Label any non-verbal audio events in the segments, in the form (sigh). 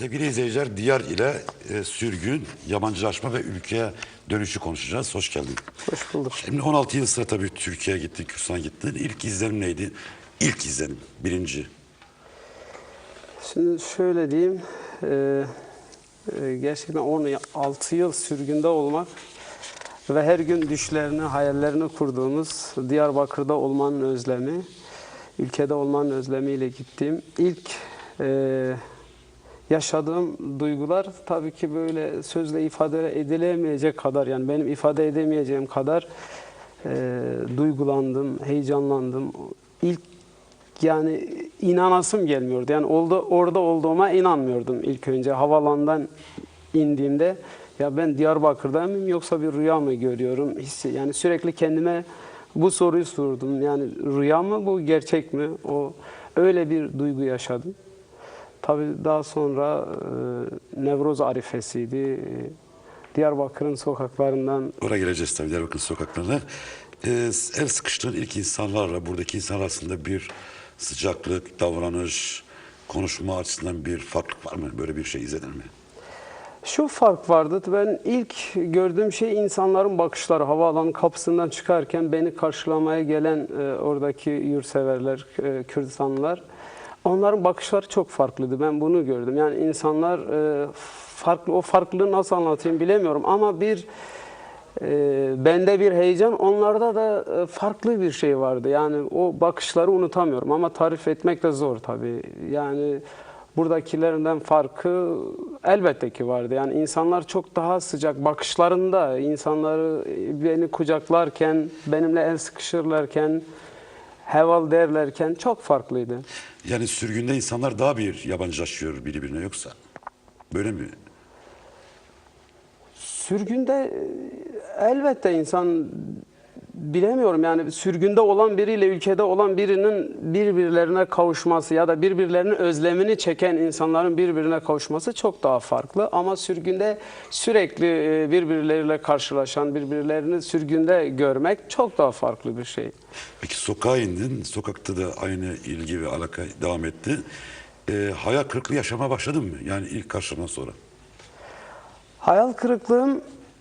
Sevgili izleyiciler, diyar ile e, sürgün, yabancılaşma ve ülkeye dönüşü konuşacağız. Hoş geldin. Hoş bulduk. Şimdi 16 yıl sıra tabii Türkiye'ye gittin, Kürdistan'a gittin. İlk izlenim neydi? İlk izlenim, birinci. Şimdi şöyle diyeyim, e, e, gerçekten 16 yıl sürgünde olmak ve her gün düşlerini, hayallerini kurduğumuz Diyarbakır'da olmanın özlemi, ülkede olmanın özlemiyle gittiğim ilk e, yaşadığım duygular tabii ki böyle sözle ifade edilemeyecek kadar yani benim ifade edemeyeceğim kadar e, duygulandım, heyecanlandım. İlk yani inanasım gelmiyordu. Yani oldu, orada olduğuma inanmıyordum ilk önce. Havalandan indiğimde ya ben Diyarbakır'da mıyım yoksa bir rüya mı görüyorum hissi. Yani sürekli kendime bu soruyu sordum. Yani rüya mı bu gerçek mi? O öyle bir duygu yaşadım. Tabii daha sonra e, Nevroz arifesiydi. E, Diyarbakır'ın sokaklarından Oraya geleceğiz tabii Diyarbakır sokaklarına. E, el sıkıştığın ilk insanlarla buradaki insanlar arasında bir sıcaklık, davranış, konuşma açısından bir farklılık var mı? Böyle bir şey izledin mi? Şu fark vardı. Ben ilk gördüğüm şey insanların bakışları. Havaalanı kapısından çıkarken beni karşılamaya gelen e, oradaki yurtseverler, e, Kürdistanlılar. Onların bakışları çok farklıydı. Ben bunu gördüm. Yani insanlar e, farklı, o farklılığı nasıl anlatayım bilemiyorum ama bir e, bende bir heyecan, onlarda da e, farklı bir şey vardı. Yani o bakışları unutamıyorum ama tarif etmek de zor tabii. Yani buradakilerinden farkı elbette ki vardı. Yani insanlar çok daha sıcak bakışlarında, insanları beni kucaklarken, benimle el sıkışırlarken, heval derlerken çok farklıydı. Yani sürgünde insanlar daha bir yabancılaşıyor birbirine yoksa. Böyle mi? Sürgünde e, elbette insan bilemiyorum yani sürgünde olan biriyle ülkede olan birinin birbirlerine kavuşması ya da birbirlerinin özlemini çeken insanların birbirine kavuşması çok daha farklı ama sürgünde sürekli e, birbirleriyle karşılaşan birbirlerini sürgünde görmek çok daha farklı bir şey. Peki sokağa indin. Sokakta da aynı ilgi ve alaka devam etti. E, hayal kırıklığı yaşamaya başladın mı? Yani ilk karşılaman sonra. Hayal kırıklığım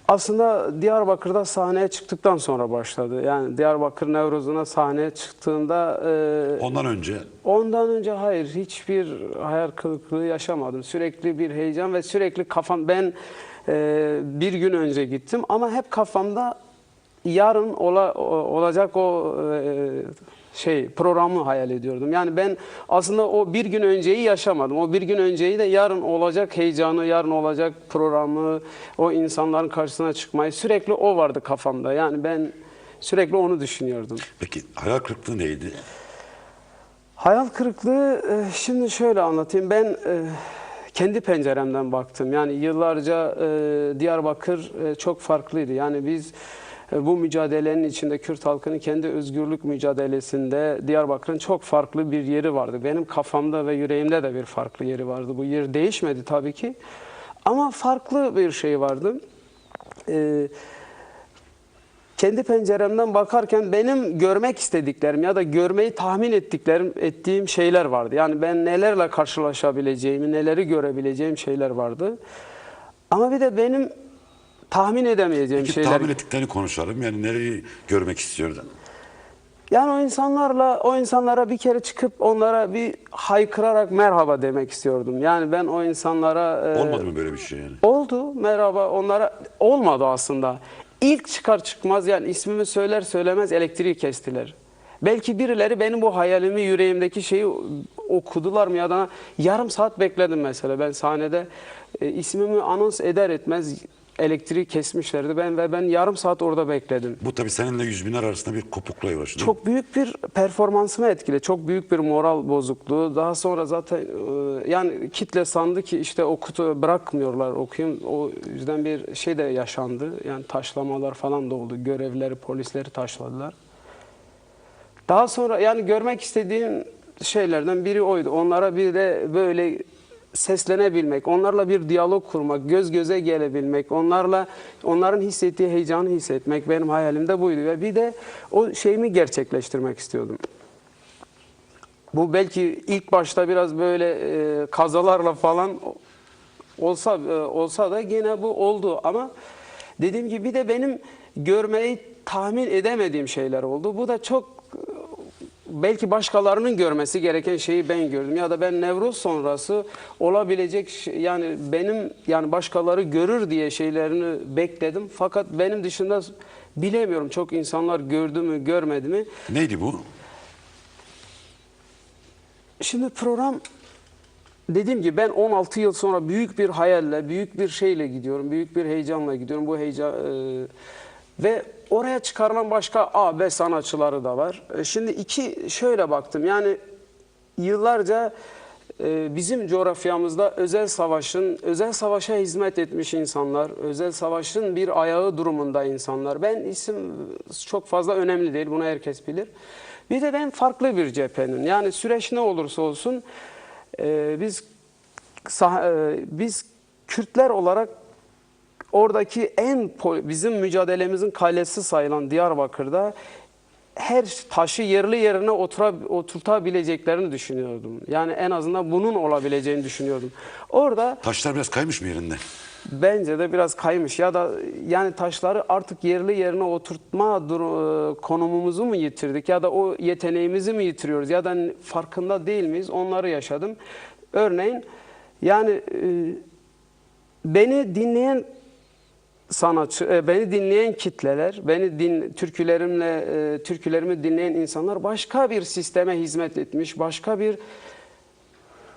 aslında Diyarbakır'da sahneye çıktıktan sonra başladı. Yani Diyarbakır Nevruz'una sahneye çıktığında e, Ondan önce Ondan önce hayır hiçbir hayal kırıklığı yaşamadım. Sürekli bir heyecan ve sürekli kafam ben e, bir gün önce gittim ama hep kafamda yarın ola, olacak o e, şey programı hayal ediyordum. Yani ben aslında o bir gün önceyi yaşamadım. O bir gün önceyi de yarın olacak heyecanı, yarın olacak programı, o insanların karşısına çıkmayı sürekli o vardı kafamda. Yani ben sürekli onu düşünüyordum. peki hayal kırıklığı neydi? Hayal kırıklığı e, şimdi şöyle anlatayım. Ben e, kendi penceremden baktım. Yani yıllarca e, Diyarbakır çok farklıydı. Yani biz bu mücadelenin içinde Kürt halkının kendi özgürlük mücadelesinde Diyarbakır'ın çok farklı bir yeri vardı. Benim kafamda ve yüreğimde de bir farklı yeri vardı. Bu yer değişmedi tabii ki. Ama farklı bir şey vardı. E, kendi penceremden bakarken benim görmek istediklerim ya da görmeyi tahmin ettiklerim ettiğim şeyler vardı. Yani ben nelerle karşılaşabileceğimi, neleri görebileceğim şeyler vardı. Ama bir de benim tahmin edemeyeceğim Peki şeyler. tahmin ettiklerini konuşalım. Yani nereyi görmek istiyordun? Yani o insanlarla o insanlara bir kere çıkıp onlara bir haykırarak merhaba demek istiyordum. Yani ben o insanlara e, Olmadı mı böyle bir şey yani? Oldu merhaba onlara olmadı aslında. İlk çıkar çıkmaz yani ismimi söyler söylemez elektriği kestiler. Belki birileri benim bu hayalimi yüreğimdeki şeyi okudular mı ya da yarım saat bekledim mesela ben sahnede e, ismimi anons eder etmez elektriği kesmişlerdi ben ve ben yarım saat orada bekledim. Bu tabii seninle yüz binler arasında bir kopukluğa yol açtı. Çok büyük bir performansımı etkiledi. Çok büyük bir moral bozukluğu. Daha sonra zaten e, yani kitle sandı ki işte okutu bırakmıyorlar okuyun. O yüzden bir şey de yaşandı. Yani taşlamalar falan da oldu. Görevlileri, polisleri taşladılar. Daha sonra yani görmek istediğim şeylerden biri oydu. Onlara bir de böyle seslenebilmek, onlarla bir diyalog kurmak, göz göze gelebilmek, onlarla onların hissettiği heyecanı hissetmek benim hayalimde buydu ve bir de o şeyimi gerçekleştirmek istiyordum. Bu belki ilk başta biraz böyle e, kazalarla falan olsa e, olsa da gene bu oldu ama dediğim gibi bir de benim görmeyi tahmin edemediğim şeyler oldu. Bu da çok belki başkalarının görmesi gereken şeyi ben gördüm ya da ben Nevruz sonrası olabilecek şey- yani benim yani başkaları görür diye şeylerini bekledim fakat benim dışında bilemiyorum çok insanlar gördü mü görmedi mi. Neydi bu? Şimdi program dediğim gibi ben 16 yıl sonra büyük bir hayalle, büyük bir şeyle gidiyorum. Büyük bir heyecanla gidiyorum. Bu heyecan e, ve oraya çıkarılan başka A, B sanatçıları da var. E, şimdi iki şöyle baktım. Yani yıllarca e, bizim coğrafyamızda özel savaşın, özel savaşa hizmet etmiş insanlar, özel savaşın bir ayağı durumunda insanlar. Ben isim çok fazla önemli değil, bunu herkes bilir. Bir de ben farklı bir cephenin, yani süreç ne olursa olsun e, biz biz Kürtler olarak oradaki en bizim mücadelemizin kalesi sayılan Diyarbakır'da her taşı yerli yerine otura, oturtabileceklerini düşünüyordum. Yani en azından bunun olabileceğini düşünüyordum. Orada Taşlar biraz kaymış mı yerinde? bence de biraz kaymış ya da yani taşları artık yerli yerine oturtma e, konumumuzu mu yitirdik ya da o yeteneğimizi mi yitiriyoruz ya da farkında değil miyiz onları yaşadım. Örneğin yani e, beni dinleyen sanatçı, e, beni dinleyen kitleler, beni din, türkülerimle e, türkülerimi dinleyen insanlar başka bir sisteme hizmet etmiş, başka bir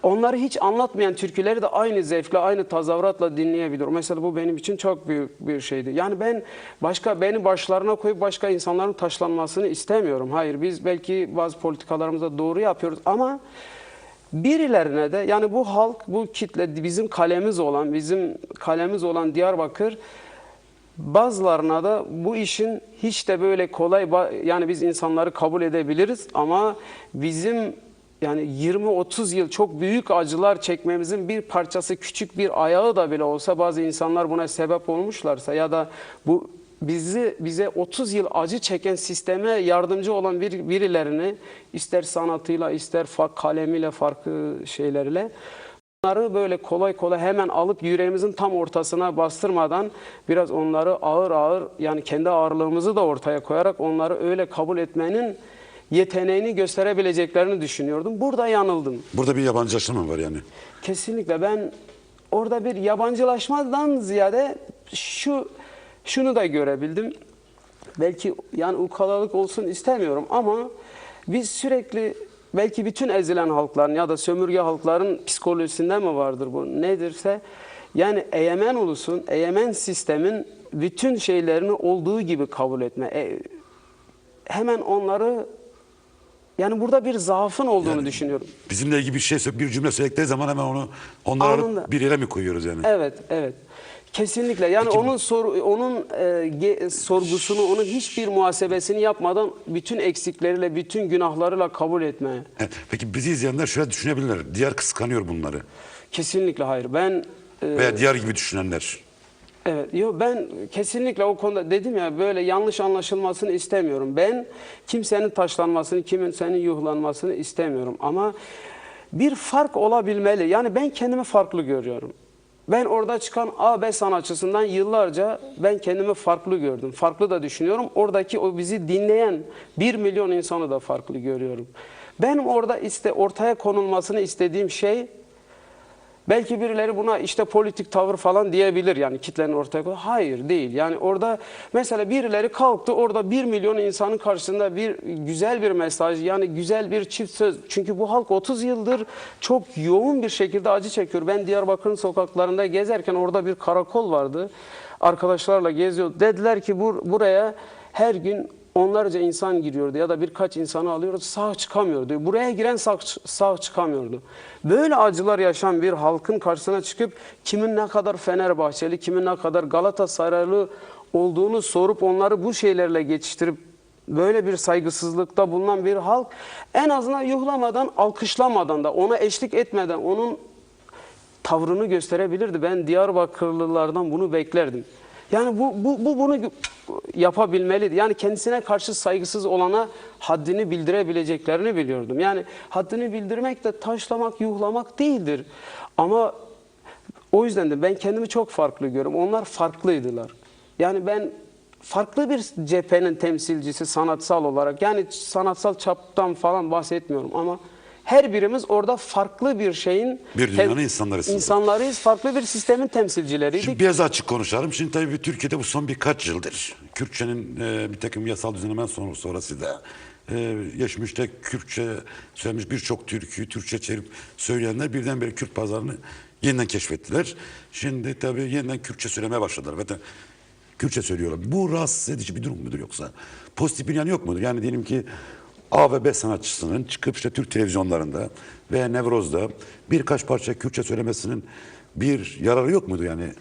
onları hiç anlatmayan türküleri de aynı zevkle, aynı tazavratla dinleyebiliyorum. Mesela bu benim için çok büyük bir şeydi. Yani ben başka beni başlarına koyup başka insanların taşlanmasını istemiyorum. Hayır, biz belki bazı politikalarımızda doğru yapıyoruz ama birilerine de yani bu halk, bu kitle bizim kalemiz olan, bizim kalemiz olan Diyarbakır Bazılarına da bu işin hiç de böyle kolay yani biz insanları kabul edebiliriz ama bizim yani 20-30 yıl çok büyük acılar çekmemizin bir parçası küçük bir ayağı da bile olsa bazı insanlar buna sebep olmuşlarsa ya da bu bizi bize 30 yıl acı çeken sisteme yardımcı olan bir birilerini ister sanatıyla ister kalemiyle farklı şeylerle Onları böyle kolay kolay hemen alıp yüreğimizin tam ortasına bastırmadan biraz onları ağır ağır yani kendi ağırlığımızı da ortaya koyarak onları öyle kabul etmenin yeteneğini gösterebileceklerini düşünüyordum. Burada yanıldım. Burada bir yabancılaşma var yani. Kesinlikle ben orada bir yabancılaşmadan ziyade şu şunu da görebildim. Belki yani ukalalık olsun istemiyorum ama biz sürekli belki bütün ezilen halkların ya da sömürge halkların psikolojisinde mi vardır bu nedirse yani egemen ulusun, egemen sistemin bütün şeylerini olduğu gibi kabul etme. E, hemen onları yani burada bir zaafın olduğunu Yani düşünüyorum. Bizimle ilgili bir şey bir cümle söyledikleri zaman hemen onu onları Anında. alıp bir yere mi koyuyoruz yani? Evet, evet. Kesinlikle. Yani onun soru, onun e, ge- sorgusunu, onun hiçbir muhasebesini yapmadan bütün eksikleriyle, bütün günahlarıyla kabul etmeye. Peki bizi izleyenler şöyle düşünebilirler. Diğer kıskanıyor bunları. Kesinlikle hayır. Ben e, Veya diğer gibi düşünenler. Evet, yo ben kesinlikle o konuda dedim ya böyle yanlış anlaşılmasını istemiyorum. Ben kimsenin taşlanmasını, kimsenin yuhlanmasını istemiyorum ama bir fark olabilmeli. Yani ben kendimi farklı görüyorum. Ben orada çıkan A, B sanatçısından yıllarca ben kendimi farklı gördüm. Farklı da düşünüyorum. Oradaki o bizi dinleyen bir milyon insanı da farklı görüyorum. Benim orada iste ortaya konulmasını istediğim şey Belki birileri buna işte politik tavır falan diyebilir yani kitlenin ortaya koy. Hayır değil. Yani orada mesela birileri kalktı orada bir milyon insanın karşısında bir güzel bir mesaj yani güzel bir çift söz. Çünkü bu halk 30 yıldır çok yoğun bir şekilde acı çekiyor. Ben Diyarbakır'ın sokaklarında gezerken orada bir karakol vardı. Arkadaşlarla geziyor. Dediler ki bur buraya her gün onlarca insan giriyordu ya da birkaç insanı alıyordu sağ çıkamıyordu. Buraya giren sağ, sağ çıkamıyordu. Böyle acılar yaşayan bir halkın karşısına çıkıp kimin ne kadar Fenerbahçeli, kimin ne kadar Galatasaraylı olduğunu sorup onları bu şeylerle geçiştirip böyle bir saygısızlıkta bulunan bir halk en azından yuhlamadan, alkışlamadan da ona eşlik etmeden onun tavrını gösterebilirdi. Ben Diyarbakırlılardan bunu beklerdim. Yani bu, bu, bu bunu yapabilmeliydi. Yani kendisine karşı saygısız olana haddini bildirebileceklerini biliyordum. Yani haddini bildirmek de taşlamak, yuhlamak değildir. Ama O yüzden de ben kendimi çok farklı görüyorum. Onlar farklıydılar. Yani ben farklı bir cephenin temsilcisi sanatsal olarak. Yani sanatsal çaptan falan bahsetmiyorum ama her birimiz orada farklı bir şeyin Bir dünyanın insanlarısınız. insanlarıyız. Farklı bir sistemin temsilcileriydik. Şimdi biraz açık konuşalım. Şimdi tabii Türkiye'de bu son birkaç yıldır Kürtçenin e, bir takım yasal düzenlemen sonra sonrası da e, geçmişte Kürtçe söylemiş birçok türküyü Türkçe çevirip söyleyenler birdenbire Kürt pazarını yeniden keşfettiler. Şimdi tabii yeniden Kürtçe söylemeye başladılar. Zaten Kürtçe söylüyorlar. Bu rahatsız edici bir durum mudur yoksa? Pozitif bir yanı yok mudur? Yani diyelim ki A ve B sanatçısının çıkıp işte Türk televizyonlarında veya Nevroz'da birkaç parça Kürtçe söylemesinin bir yararı yok mudur yani?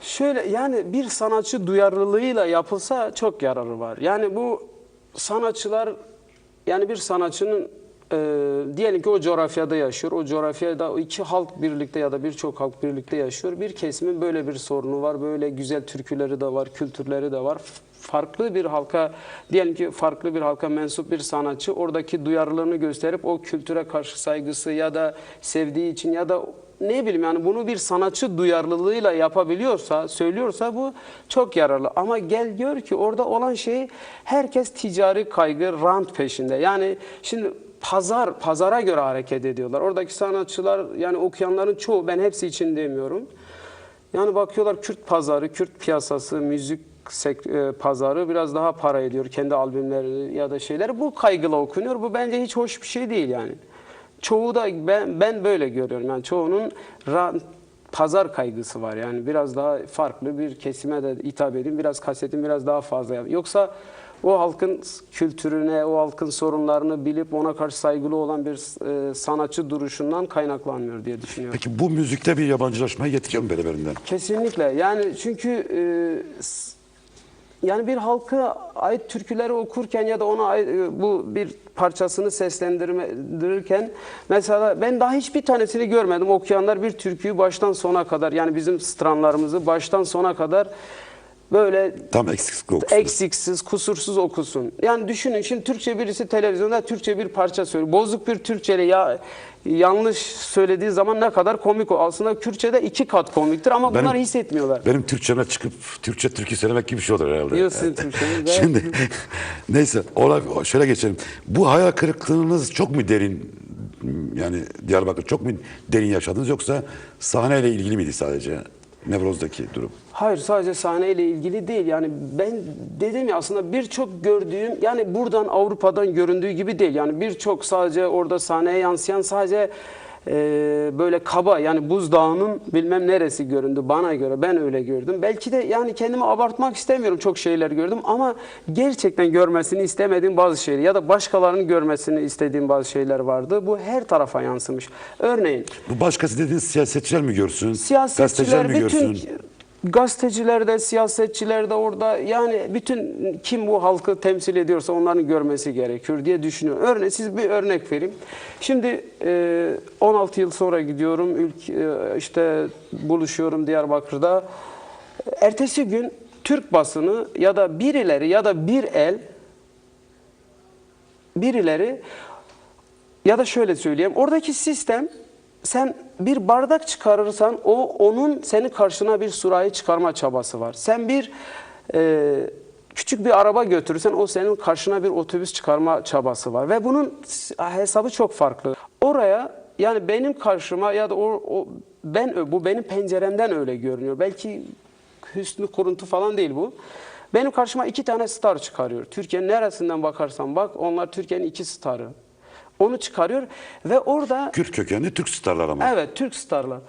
Şöyle yani bir sanatçı duyarlılığıyla yapılsa çok yararı var. Yani bu sanatçılar yani bir sanatçının e, diyelim ki o coğrafyada yaşıyor. O coğrafyada iki halk birlikte ya da birçok halk birlikte yaşıyor. Bir kesimin böyle bir sorunu var. Böyle güzel türküleri de var, kültürleri de var. Farklı bir halka diyelim ki farklı bir halka mensup bir sanatçı oradaki duyarlılığını gösterip o kültüre karşı saygısı ya da sevdiği için ya da ne bileyim yani bunu bir sanatçı duyarlılığıyla yapabiliyorsa, söylüyorsa bu çok yararlı. Ama gel gör ki orada olan şey herkes ticari kaygı, rant peşinde. Yani şimdi pazar, pazara göre hareket ediyorlar. Oradaki sanatçılar yani okuyanların çoğu ben hepsi için demiyorum. Yani bakıyorlar Kürt pazarı, Kürt piyasası, müzik pazarı biraz daha para ediyor. Kendi albümleri ya da şeyler. Bu kaygıyla okunuyor. Bu bence hiç hoş bir şey değil yani. Çoğu da ben, ben böyle görüyorum. Yani çoğunun pazar kaygısı var. Yani biraz daha farklı bir kesime de hitap edeyim. Biraz kasetim biraz daha fazla yap. Yoksa o halkın kültürüne, o halkın sorunlarını bilip ona karşı saygılı olan bir e, sanatçı duruşundan kaynaklanmıyor diye düşünüyorum. Peki bu müzikte bir yabancılaşmaya getiriyor mu beraberinden? Kesinlikle. Yani çünkü e, yani bir halka ait türküleri okurken ya da ona ait, e, bu bir parçasını seslendirirken mesela ben daha hiçbir tanesini görmedim. Okuyanlar bir türküyü baştan sona kadar yani bizim stranlarımızı baştan sona kadar böyle Tam eksiklik okusun. eksiksiz, kusursuz okusun. Yani düşünün şimdi Türkçe birisi televizyonda Türkçe bir parça söylüyor. Bozuk bir Türkçeyle ya yanlış söylediği zaman ne kadar komik o. Aslında Kürtçe'de iki kat komiktir ama Benim- bunlar hissetmiyorlar. Benim Türkçeme çıkıp Türkçe türkü söylemek gibi bir şey olur herhalde. Diyorsun Türkçe'yi. (laughs) Şimdi (laughs) neyse olay şöyle geçelim. Bu hayal kırıklığınız çok mu derin yani Diyarbakır çok mu derin yaşadınız yoksa sahneyle ilgili miydi sadece Nevroz'daki durum? Hayır sadece sahneyle ilgili değil. Yani ben dedim ya aslında birçok gördüğüm yani buradan Avrupa'dan göründüğü gibi değil. Yani birçok sadece orada sahneye yansıyan sadece e, böyle kaba yani buzdağının bilmem neresi göründü bana göre. Ben öyle gördüm. Belki de yani kendimi abartmak istemiyorum çok şeyler gördüm ama gerçekten görmesini istemediğim bazı şeyler ya da başkalarının görmesini istediğim bazı şeyler vardı. Bu her tarafa yansımış. Örneğin Bu başkası dediğiniz siyasetçiler mi görsün? gazeteciler Siyasetçiler, mi bütün görsün? Gazeteciler de, siyasetçiler de orada yani bütün kim bu halkı temsil ediyorsa onların görmesi gerekiyor diye düşünüyorum. Örnek, siz bir örnek vereyim. Şimdi e, 16 yıl sonra gidiyorum, e, işte buluşuyorum Diyarbakır'da. Ertesi gün Türk basını ya da birileri ya da bir el birileri ya da şöyle söyleyeyim. Oradaki sistem sen bir bardak çıkarırsan o onun senin karşına bir sürahi çıkarma çabası var. Sen bir e, küçük bir araba götürürsen o senin karşına bir otobüs çıkarma çabası var ve bunun hesabı çok farklı. Oraya yani benim karşıma ya da o, o ben bu benim penceremden öyle görünüyor. Belki hüsnü kuruntu falan değil bu. Benim karşıma iki tane star çıkarıyor. Türkiye'nin neresinden bakarsan bak onlar Türkiye'nin iki starı. Onu çıkarıyor ve orada Kürt kökenli Türk starlar ama. evet Türk starlar.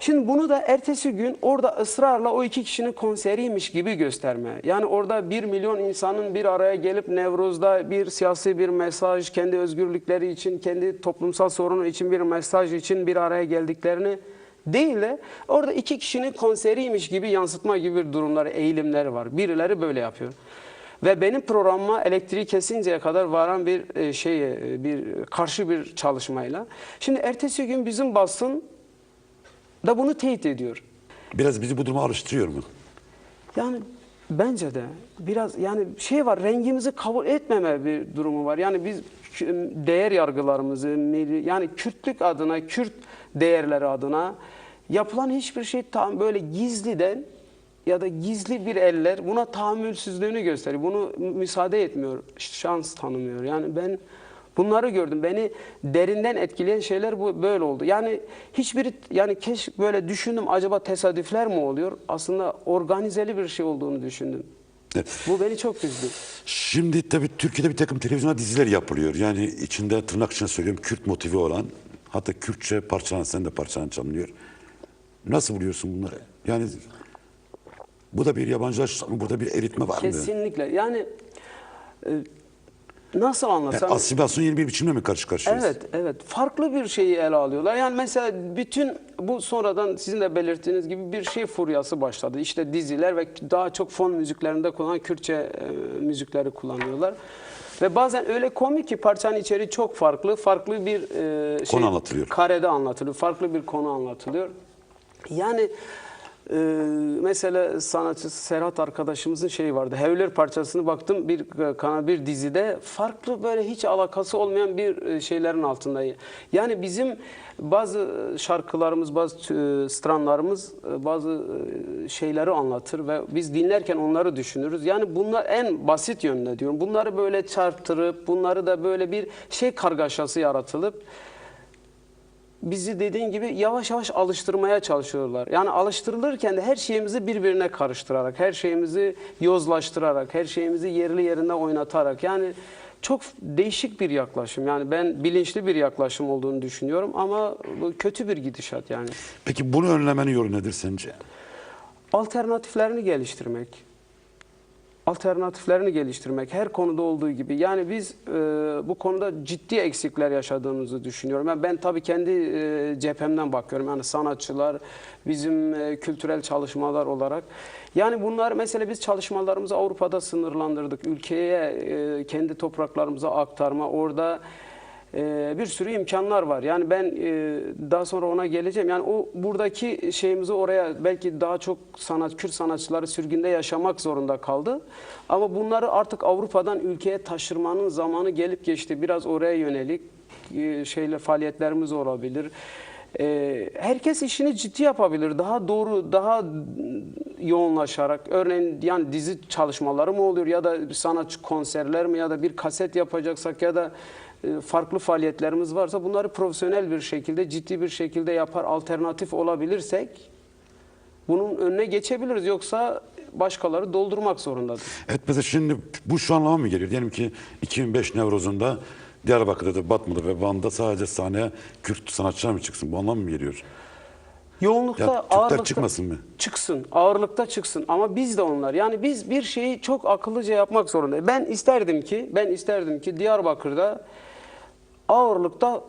Şimdi bunu da ertesi gün orada ısrarla o iki kişinin konseriymiş gibi gösterme. Yani orada bir milyon insanın bir araya gelip Nevruz'da bir siyasi bir mesaj, kendi özgürlükleri için, kendi toplumsal sorunu için bir mesaj için bir araya geldiklerini değil de orada iki kişinin konseriymiş gibi yansıtma gibi bir durumları, eğilimleri var. Birileri böyle yapıyor. Ve benim programıma elektriği kesinceye kadar varan bir e, şeye, e, bir karşı bir çalışmayla. Şimdi ertesi gün bizim basın da bunu teyit ediyor. Biraz bizi bu duruma alıştırıyor mu? Yani bence de biraz yani şey var rengimizi kabul etmeme bir durumu var. Yani biz değer yargılarımızı yani Kürtlük adına Kürt değerleri adına yapılan hiçbir şey tam böyle gizliden ya da gizli bir eller buna tahammülsüzlüğünü gösteriyor. Bunu müsaade etmiyor, şans tanımıyor. Yani ben bunları gördüm. Beni derinden etkileyen şeyler bu böyle oldu. Yani hiçbiri yani keşke böyle düşündüm acaba tesadüfler mi oluyor? Aslında organizeli bir şey olduğunu düşündüm. Bu beni çok üzdü. Şimdi tabii Türkiye'de bir takım televizyonda diziler yapılıyor. Yani içinde tırnak içine söylüyorum Kürt motivi olan hatta Kürtçe parçalanan sen de parçalanacağım diyor. Nasıl buluyorsun bunları? Yani bu da bir yabancılaşma, burada bir eritme var mı? Kesinlikle. Yani e, nasıl Yani anlatsam? asimilasyon yeni bir biçimle mi karşı karşıyayız? Evet, evet. Farklı bir şeyi ele alıyorlar. Yani mesela bütün bu sonradan sizin de belirttiğiniz gibi bir şey furyası başladı. İşte diziler ve daha çok fon müziklerinde kullanılan Kürtçe e, müzikleri kullanıyorlar. Ve bazen öyle komik ki parçanın içeriği çok farklı. Farklı bir e, şey, Konu anlatılıyor. Karede anlatılıyor. Farklı bir konu anlatılıyor. Yani e, mesela sanatçı Serhat arkadaşımızın şeyi vardı. Hevler parçasını baktım bir e, kana bir dizide farklı böyle hiç alakası olmayan bir e, şeylerin altında. Yani bizim bazı şarkılarımız, bazı e, stranlarımız bazı şeyleri anlatır ve biz dinlerken onları düşünürüz. Yani bunlar en basit yönde diyorum. Bunları böyle çarptırıp bunları da böyle bir şey kargaşası yaratılıp bizi dediğin gibi yavaş yavaş alıştırmaya çalışıyorlar. Yani alıştırılırken de her şeyimizi birbirine karıştırarak, her şeyimizi yozlaştırarak, her şeyimizi yerli yerinde oynatarak yani çok değişik bir yaklaşım. Yani ben bilinçli bir yaklaşım olduğunu düşünüyorum ama bu kötü bir gidişat yani. Peki bunu önlemenin yolu nedir sence? Alternatiflerini geliştirmek. Alternatiflerini geliştirmek her konuda olduğu gibi. Yani biz e, bu konuda ciddi eksikler yaşadığımızı düşünüyorum. Yani ben tabii kendi e, cephemden bakıyorum. Yani sanatçılar, bizim e, kültürel çalışmalar olarak. Yani bunlar mesela biz çalışmalarımızı Avrupa'da sınırlandırdık. Ülkeye, e, kendi topraklarımıza aktarma, orada ee, bir sürü imkanlar var. Yani ben e, daha sonra ona geleceğim. Yani o buradaki şeyimizi oraya belki daha çok sanat Kürt sanatçıları sürgünde yaşamak zorunda kaldı. Ama bunları artık Avrupa'dan ülkeye taşırmanın zamanı gelip geçti. Biraz oraya yönelik e, şeyle faaliyetlerimiz olabilir. Ee, herkes işini ciddi yapabilir. Daha doğru, daha yoğunlaşarak. Örneğin yani dizi çalışmaları mı oluyor ya da sanatçı konserler mi ya da bir kaset yapacaksak ya da farklı faaliyetlerimiz varsa bunları profesyonel bir şekilde, ciddi bir şekilde yapar, alternatif olabilirsek bunun önüne geçebiliriz. Yoksa başkaları doldurmak zorundadır. Evet mesela şimdi bu şu anlama mı geliyor? Diyelim ki 2005 Nevroz'unda Diyarbakır'da da Batman'da ve Van'da sadece sahneye Kürt sanatçılar mı çıksın? Bu anlam mı geliyor? Yoğunlukta, Ya Türkler ağırlıkta çıkmasın mı? Çıksın, ağırlıkta çıksın ama biz de onlar. Yani biz bir şeyi çok akıllıca yapmak zorundayız. Ben isterdim ki, ben isterdim ki Diyarbakır'da ağırlıkta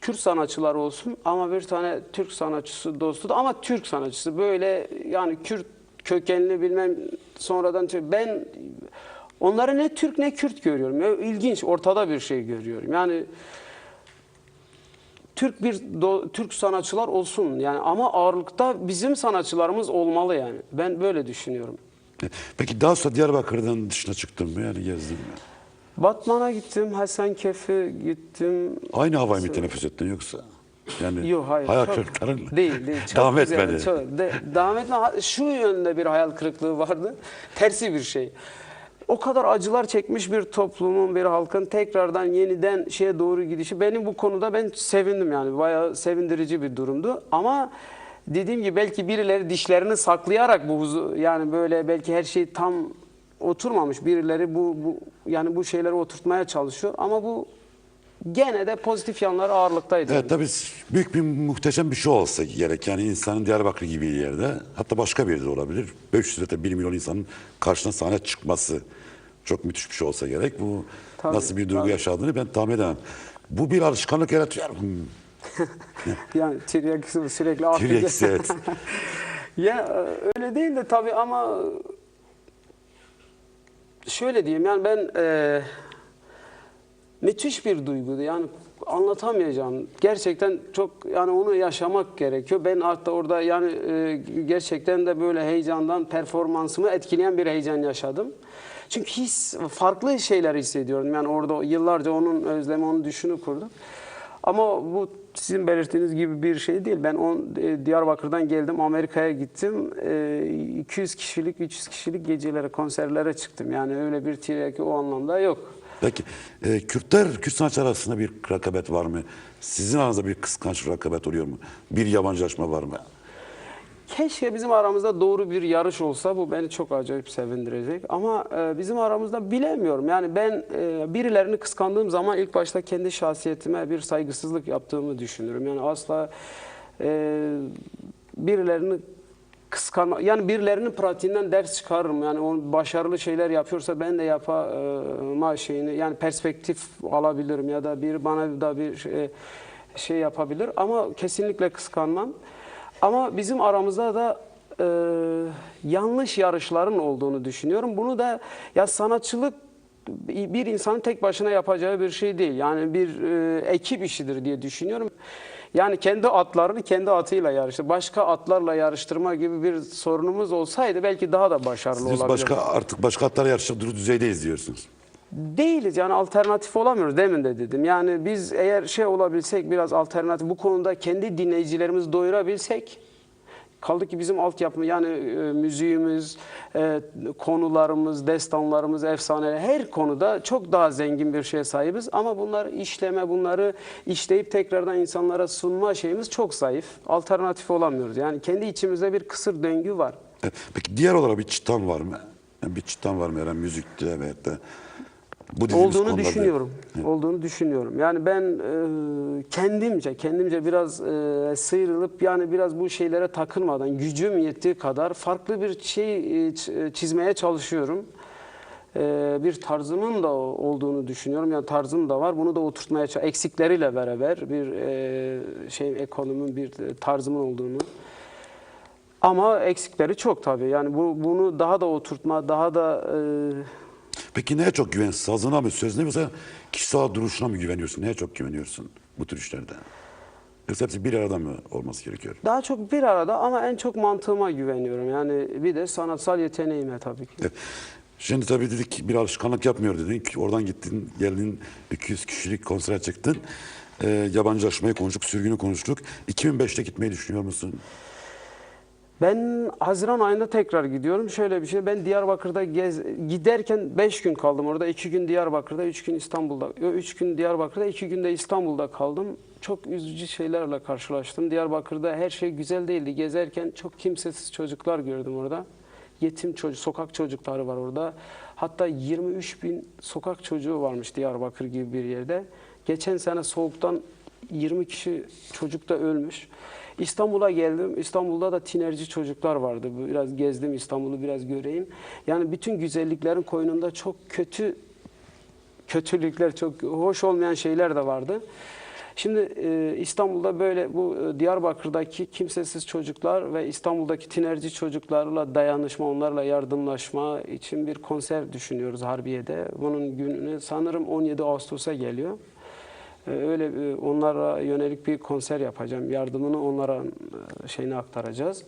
Kürt sanatçılar olsun ama bir tane Türk sanatçısı dostu da ama Türk sanatçısı böyle yani Kürt kökenli bilmem sonradan ben onları ne Türk ne Kürt görüyorum. İlginç ortada bir şey görüyorum. Yani Türk bir do- Türk sanatçılar olsun yani ama ağırlıkta bizim sanatçılarımız olmalı yani. Ben böyle düşünüyorum. Peki daha sonra Diyarbakır'dan dışına çıktın mı yani gezdin mi? Batman'a gittim, Hasankeyf'e gittim. Aynı havayı mı teneffüs ettin yoksa? Yani Yok hayır. hayal çok- kırıklıkların Değil değil. (laughs) Çok devam güzel, etmedi. çok- de- devam etme. Şu yönde bir hayal kırıklığı vardı. (laughs) Tersi bir şey. O kadar acılar çekmiş bir toplumun, bir halkın tekrardan yeniden şeye doğru gidişi benim bu konuda ben sevindim yani. Bayağı sevindirici bir durumdu. Ama dediğim gibi belki birileri dişlerini saklayarak bu yani böyle belki her şey tam oturmamış. Birileri bu, bu yani bu şeyleri oturtmaya çalışıyor ama bu gene de pozitif yanları ağırlıktaydı. Evet tabii büyük bir muhteşem bir şey olsa gerek. Yani insanın Diyarbakır gibi bir yerde hatta başka bir yerde olabilir. 500 ya da 1 milyon insanın karşına sahne çıkması çok müthiş bir şey olsa gerek. Bu Tabii, nasıl bir duygu tabii. yaşadığını ben tahmin edemem. Bu bir alışkanlık yaratıyor. Hmm. (laughs) Yani tiryakisi sürekli aklı. Tiryakisi, evet. (laughs) ya e, öyle değil de tabii ama şöyle diyeyim yani ben e, müthiş bir duyguydu yani anlatamayacağım. Gerçekten çok yani onu yaşamak gerekiyor. Ben hatta orada yani e, gerçekten de böyle heyecandan performansımı etkileyen bir heyecan yaşadım. Çünkü his farklı şeyler hissediyorum. Yani orada yıllarca onun özlemi, onun düşünü kurdum. Ama bu sizin belirttiğiniz gibi bir şey değil. Ben on, e, Diyarbakır'dan geldim, Amerika'ya gittim. E, 200 kişilik, 300 kişilik gecelere, konserlere çıktım. Yani öyle bir tiraki o anlamda yok. Peki e, Kürtler, Kürt sanatçılar arasında bir rekabet var mı? Sizin aranızda bir kıskanç rekabet oluyor mu? Bir yabancılaşma var mı? Keşke bizim aramızda doğru bir yarış olsa bu beni çok acayip sevindirecek. Ama e, bizim aramızda bilemiyorum. Yani ben e, birilerini kıskandığım zaman ilk başta kendi şahsiyetime bir saygısızlık yaptığımı düşünürüm. Yani asla e, birilerini kıskanma, yani birilerinin pratiğinden ders çıkarırım. Yani o başarılı şeyler yapıyorsa ben de yapma şeyini yani perspektif alabilirim ya da bir bana da bir şey, şey yapabilir ama kesinlikle kıskanmam. Ama bizim aramızda da e, yanlış yarışların olduğunu düşünüyorum. Bunu da ya sanatçılık bir insanın tek başına yapacağı bir şey değil. Yani bir e, ekip işidir diye düşünüyorum. Yani kendi atlarını kendi atıyla yarıştır. Başka atlarla yarıştırma gibi bir sorunumuz olsaydı belki daha da başarılı Biz olabilirdik. başka artık başka hatlara yarışacak düzeydeyiz diyorsunuz. Değiliz yani alternatif olamıyoruz demin de dedim. Yani biz eğer şey olabilsek biraz alternatif bu konuda kendi dinleyicilerimizi doyurabilsek kaldı ki bizim altyapı yani e, müziğimiz, e, konularımız, destanlarımız, efsaneler her konuda çok daha zengin bir şeye sahibiz ama bunları işleme, bunları işleyip tekrardan insanlara sunma şeyimiz çok zayıf. Alternatif olamıyoruz. Yani kendi içimizde bir kısır döngü var. E, Peki diğer olarak bir çıtan var mı? Yani bir çıtan var mı herhangi müzikte veyahut da bu olduğunu düşünüyorum. Olduğunu düşünüyorum. Yani ben e, kendimce kendimce biraz e, sıyrılıp yani biraz bu şeylere takılmadan gücüm yettiği kadar farklı bir şey e, ç- çizmeye çalışıyorum. E, bir tarzımın da olduğunu düşünüyorum. Yani tarzım da var. Bunu da oturtmaya çalış- eksikleriyle beraber bir e, şey ekonominin bir tarzımın olduğunu. Ama eksikleri çok tabii. Yani bu, bunu daha da oturtma, daha da e, Peki neye çok güven? Sazına mı, sözüne mi yoksa kişisel duruşuna mı güveniyorsun? Neye çok güveniyorsun bu tür işlerde? Yoksa hepsi bir arada mı olması gerekiyor? Daha çok bir arada ama en çok mantığıma güveniyorum. Yani bir de sanatsal yeteneğime tabii ki. Evet. Şimdi tabii dedik bir alışkanlık yapmıyor dedin. ki Oradan gittin, geldin 200 kişilik konsere çıktın. Ee, yabancılaşmayı konuştuk, sürgünü konuştuk. 2005'te gitmeyi düşünüyor musun? Ben Haziran ayında tekrar gidiyorum. Şöyle bir şey, ben Diyarbakır'da gez, giderken 5 gün kaldım orada. 2 gün Diyarbakır'da, 3 gün İstanbul'da. 3 gün Diyarbakır'da, 2 gün de İstanbul'da kaldım. Çok üzücü şeylerle karşılaştım. Diyarbakır'da her şey güzel değildi. Gezerken çok kimsesiz çocuklar gördüm orada. Yetim çocuk, sokak çocukları var orada. Hatta 23 bin sokak çocuğu varmış Diyarbakır gibi bir yerde. Geçen sene soğuktan 20 kişi çocuk da ölmüş. İstanbul'a geldim. İstanbul'da da tinerci çocuklar vardı. Biraz gezdim İstanbul'u biraz göreyim. Yani bütün güzelliklerin koynunda çok kötü kötülükler, çok hoş olmayan şeyler de vardı. Şimdi e, İstanbul'da böyle bu e, Diyarbakır'daki kimsesiz çocuklar ve İstanbul'daki tinerci çocuklarla dayanışma, onlarla yardımlaşma için bir konser düşünüyoruz Harbiye'de. Bunun günü sanırım 17 Ağustos'a geliyor. E, Öyle e, onlara yönelik bir konser yapacağım. Yardımını onlara e, şeyine aktaracağız.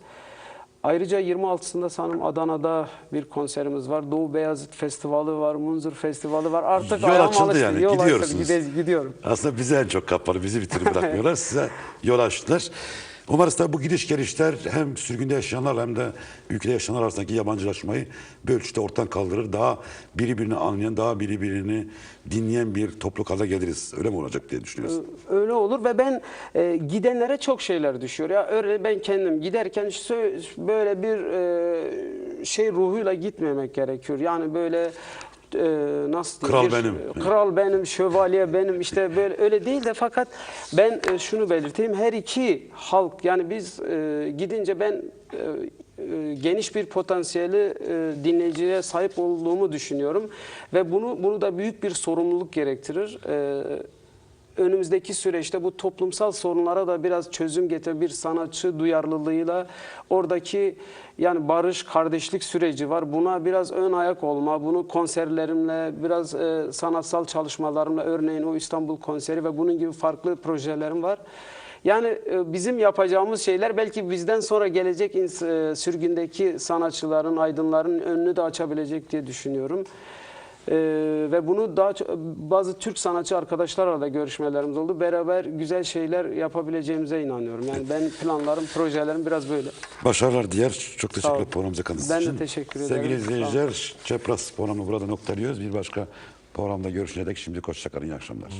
Ayrıca 26'sında sanırım Adana'da bir konserimiz var. Doğu Beyazıt Festivali var, Munzur Festivali var. Artık Yol açıldı yani, Yol açıldı. gidiyorsunuz. Gide- gidiyorum. Aslında bize en çok kapalı, bizi bitirip bırakmıyorlar. (laughs) Size yol açtılar. Umarız tabii bu gidiş gelişler hem sürgünde yaşayanlar hem de ülkede yaşayanlar arasındaki yabancılaşmayı bir ölçüde ortadan kaldırır. Daha biri birini anlayan, daha biri birini dinleyen bir topluluk haline geliriz. Öyle mi olacak diye düşünüyorsun? Öyle olur ve ben e, gidenlere çok şeyler düşüyor. Ya öyle ben kendim giderken böyle bir e, şey ruhuyla gitmemek gerekiyor. Yani böyle e, nasıl Kral bir- benim. Kral benim, şövalye benim işte böyle öyle değil de fakat ben e, şunu belirteyim. Her iki halk yani biz e, gidince ben e, e, geniş bir potansiyeli e, dinleyiciye sahip olduğumu düşünüyorum ve bunu bunu da büyük bir sorumluluk gerektirir. E, önümüzdeki süreçte bu toplumsal sorunlara da biraz çözüm getir bir sanatçı duyarlılığıyla oradaki yani barış kardeşlik süreci var. Buna biraz ön ayak olma, bunu konserlerimle, biraz e, sanatsal çalışmalarımla örneğin o İstanbul konseri ve bunun gibi farklı projelerim var. Yani e, bizim yapacağımız şeyler belki bizden sonra gelecek e, sürgündeki sanatçıların, aydınların önünü de açabilecek diye düşünüyorum. Ee, ve bunu daha bazı Türk sanatçı arkadaşlarla da görüşmelerimiz oldu. Beraber güzel şeyler yapabileceğimize inanıyorum. Yani ben planlarım, projelerim biraz böyle. Başarılar diğer. Çok teşekkür ederim programımıza katıldığınız Ben de teşekkür Sevgili ederim. Olun. izleyiciler, Çapraz programı burada noktalıyoruz. Bir başka programda görüşene dek şimdi hoşçakalın. İyi akşamlar.